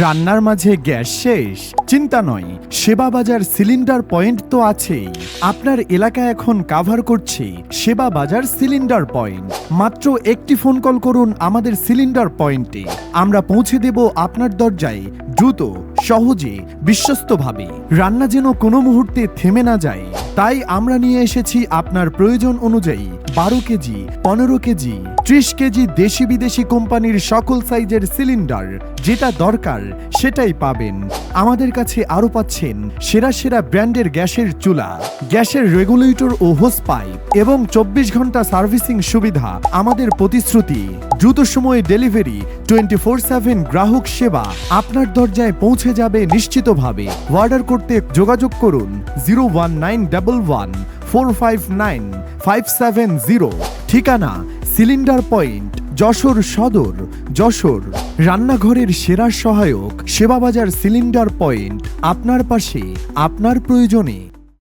রান্নার মাঝে গ্যাস শেষ। চিন্তা নয়, সেবা বাজার সিলিন্ডার পয়েন্ট তো আছেই। আপনার এলাকা এখন কাভার করছে, সেবা বাজার সিলিন্ডার পয়েন্ট। মাত্র একটি ফোন কল করুন আমাদের সিলিন্ডার পয়েন্টে। আমরা পৌঁছে দেব আপনার দরজায়, দ্রুত, সহজে, বিশ্বস্তভাবে। রান্না যেন কোনো মুহূর্তে থেমে না যায়। তাই আমরা নিয়ে এসেছি আপনার প্রয়োজন অনুযায়ী বারো কেজি, পনেরো কেজি ত্রিশ কেজি দেশি বিদেশি কোম্পানির সকল সাইজের সিলিন্ডার, যেটা দরকার, সেটাই পাবেন। আমাদের কাছে আরও পাচ্ছেন সেরা সেরা ব্র্যান্ডের গ্যাসের চুলা, গ্যাসের রেগুলেটর ও হোস পাইপ এবং চব্বিশ ঘণ্টা সার্ভিসিং সুবিধা, আমাদের প্রতিশ্রুতি। দ্রুত সময়ে ডেলিভারি, টোয়েন্টি ফোর সেভেন গ্রাহক সেবা আপনার দরজায় পৌঁছে যাবে নিশ্চিতভাবে। অর্ডার করতে যোগাযোগ করুন zero one nine double one four five nine five seven zero. ঠিকানা সিলিন্ডার পয়েন্ট, যশোর সদর, যশোর। রান্নাঘরের সেরা সহায়ক, সেবাবাজার সিলিন্ডার পয়েন্ট, আপনার পাশে, আপনার প্রয়োজনে।